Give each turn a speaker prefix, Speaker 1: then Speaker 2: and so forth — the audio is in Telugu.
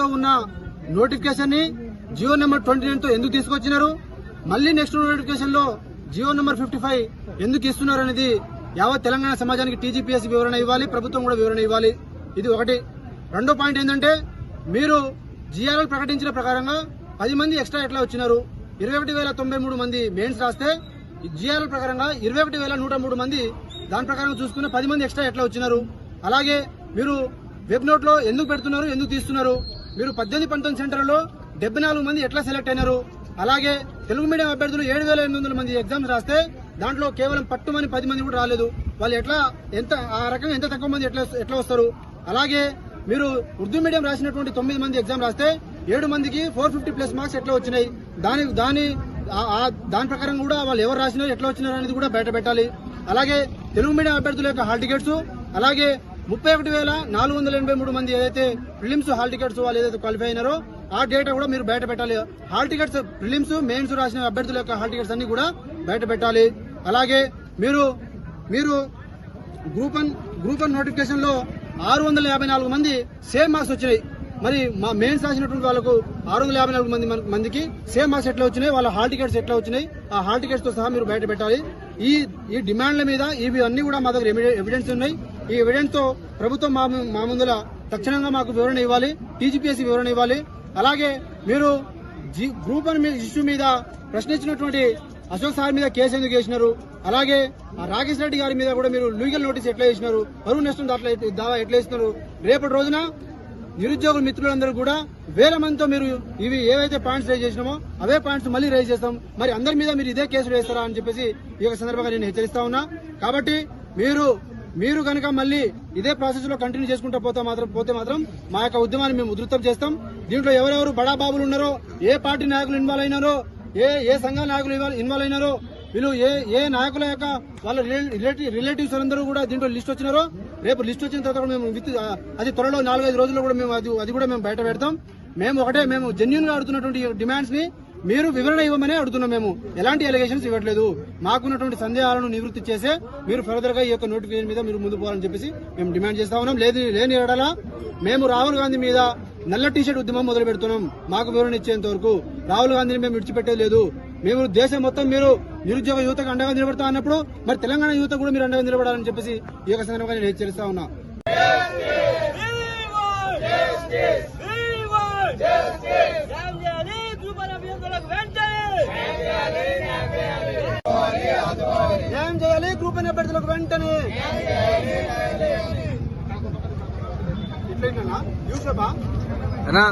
Speaker 1: తో ఉన్న నోటిఫికేషన్ని జియో నెంబర్ ట్వంటీ నైన్తో ఎందుకు తీసుకొచ్చినారు? మళ్ళీ నెక్స్ట్ నోటిఫికేషన్లో జియో నెంబర్ ఫిఫ్టీ ఫైవ్ ఎందుకు ఇస్తున్నారు అనేది యావత్ తెలంగాణ సమాజానికి టీజీపీఎస్ వివరణ ఇవ్వాలి ప్రభుత్వం కూడా వివరణ ఇవ్వాలి. ఇది ఒకటి. రెండో పాయింట్ ఏంటంటే మీరు జిఆర్ఎల్ ప్రకటించిన ప్రకారంగా పది మంది ఎక్స్ట్రా ఎట్లా వచ్చినారు? ఇరవై ఒకటి వేల తొంభై మూడు మంది మెయిన్స్ రాస్తే జిఆర్ఎల్ ప్రకారంగా ఇరవై ఒకటి వేల నూట మూడు మంది దాని ప్రకారం చూసుకున్న పది మంది ఎక్స్ట్రా ఎట్లా వచ్చినారు? అలాగే మీరు వెబ్ నోట్లో ఎందుకు పెడుతున్నారు ఎందుకు తీస్తున్నారు? మీరు పద్దెనిమిది పంతొమ్మిది సెంటర్లలో డెబ్బై నాలుగు మంది ఎట్లా సెలెక్ట్ అయినారు? అలాగే తెలుగు మీడియం అభ్యర్థులు ఏడు వేల ఎనిమిది వందల మంది ఎగ్జామ్స్ రాస్తే దాంట్లో కేవలం పట్టుమని పది మంది కూడా రాలేదు. వాళ్ళు ఎట్లా ఎంత ఆ రకంగా ఎంత తక్కువ మంది ఎట్లా ఎట్లా వస్తారు? అలాగే మీరు ఉర్దూ మీడియం రాసినటువంటి తొమ్మిది మంది ఎగ్జామ్ రాస్తే ఏడు మందికి ఫోర్ ఫిఫ్టీ ప్లస్ మార్క్స్ ఎట్లా వచ్చినాయి? దాని దాని దాని ప్రకారం కూడా వాళ్ళు ఎవరు రాసినారు ఎట్లా వచ్చినారు అనేది కూడా బయట పెట్టాలి. అలాగే తెలుగు మీడియం అభ్యర్థుల యొక్క హాల్ టికెట్స్ అలాగే ముప్పై ఒకటి వేల నాలుగు వందల ఎనభై మూడు మంది ఏదైతే ప్రిలిమ్స్ హాల్ టికెట్స్ వాళ్ళు ఏదైతే క్వాలిఫై అయినారో ఆ డేటా కూడా మీరు బయట పెట్టాలి. హాల్ టికెట్స్ ప్రిలిమ్స్ మెయిన్స్ రాసిన అభ్యర్థుల యొక్క హాల్ టికెట్స్ అన్ని కూడా బయట పెట్టాలి. అలాగే మీరు మీరు గ్రూప్ వన్ గ్రూప్ వన్ నోటిఫికేషన్లో ఆరు వందల యాభై నాలుగు మంది సేమ్ మార్క్స్ వచ్చినాయి. మరి మా మెయిన్స్ రాసినటువంటి వాళ్ళకు ఆరు వందల యాభై నాలుగు మంది మందికి సేమ్ మార్క్స్ ఎట్లా వచ్చినాయి వాళ్ళ హాల్ టికెట్స్ ఎట్లా వచ్చినాయి ఆ హాల్ టికెట్స్తో సహా మీరు బయట పెట్టాలి. ఈ ఈ డిమాండ్ల మీద ఇవి అన్ని కూడా మా దగ్గర ఎవిడెన్స్ ఉన్నాయి. ఈ విషయంతో ప్రభుత్వం మా ముందుల మా ముందర తక్షణంగా మాకు వివరణ ఇవ్వాలి టీజీపీఎస్సీ వివరణ ఇవ్వాలి. అలాగే మీరు గ్రూప్ వన్ ఇష్యూ మీద ప్రశ్నించినటువంటి అశోక్ సార్ మీద కేసు ఎందుకు వేసినారు? అలాగే రాకేష్ రెడ్డి గారి మీద కూడా మీరు లీగల్ నోటీస్ ఎట్లా వేసినారు? పరువు నష్టం దాట్లా దావా ఎట్లా వేసినారు రేపటి రోజున నిరుద్యోగుల మిత్రులందరూ కూడా వేల మందితో మీరు ఇవి ఏవైతే పాయింట్స్ రైజ్ చేసినామో అవే పాయింట్స్ మళ్ళీ రైజ్ చేస్తాం. మరి అందరి మీద మీరు ఇదే కేసులు వేస్తారా అని చెప్పేసి ఈ యొక్క సందర్భంగా నేను హెచ్చరిస్తా ఉన్నా. కాబట్టి మీరు మీరు కనుక మళ్ళీ ఇదే ప్రాసెస్లో కంటిన్యూ చేసుకుంటూ పోతే మాత్రం పోతే మాత్రం మా యొక్క ఉద్యమాన్ని మేము ఉధృతం చేస్తాం. దీంట్లో ఎవరెవరు బడాబాబులు ఉన్నారో ఏ పార్టీ నాయకులు ఇన్వాల్వ్ అయినారో ఏ ఏ సంఘ నాయకులు ఇన్వాల్వ్ ఇన్వాల్వ్ అయినారో వీళ్ళు ఏ ఏ నాయకుల యొక్క వాళ్ళ రిలేటివ్ రిలేటివ్స్ అందరూ కూడా దీంట్లో లిస్ట్ వచ్చినారో రేపు లిస్ట్ వచ్చిన తర్వాత కూడా మేము విత్ అది త్వరలో నాలుగైదు రోజుల్లో కూడా మేము అది అది కూడా మేము బయట పెడతాం. మేము ఒకటే మేము జెన్యున్గా ఆడుతున్నటువంటి డిమాండ్స్ని మీరు వివరణ ఇవ్వమని అడుగుతున్నాం మేము. ఎలాంటి ఎలిగేషన్స్ ఇవ్వట్లేదు. మాకున్నటువంటి సందేహాలను నివృత్తి చేసే మీరు ఫర్దర్గా ఈ యొక్క నోటిఫికేషన్ మీద మీరు ముందు పోవాలని చెప్పేసి మేము డిమాండ్ చేస్తా ఉన్నాం. లేదు లేని ఎడల మేము రాహుల్ గాంధీ మీద నల్ల టీషర్ట్ ఉద్యమం మొదలు పెడుతున్నాం. మాకు వివరణ ఇచ్చేంత వరకు రాహుల్ గాంధీని మేము విడిచిపెట్టేది లేదు. మేము దేశం మొత్తం మీరు నిరుద్యోగ యువతకు అండగా నిలబడతా అన్నప్పుడు మరి తెలంగాణ యువత కూడా మీరు అండగా నిలబడాలని చెప్పేసి ఈ యొక్క సందర్భంగా నేను హెచ్చరిస్తా ఉన్నా. అనే అభ్యర్థులకు వెంటనే. ఇట్లయినా యూసఫా
Speaker 2: అన్నా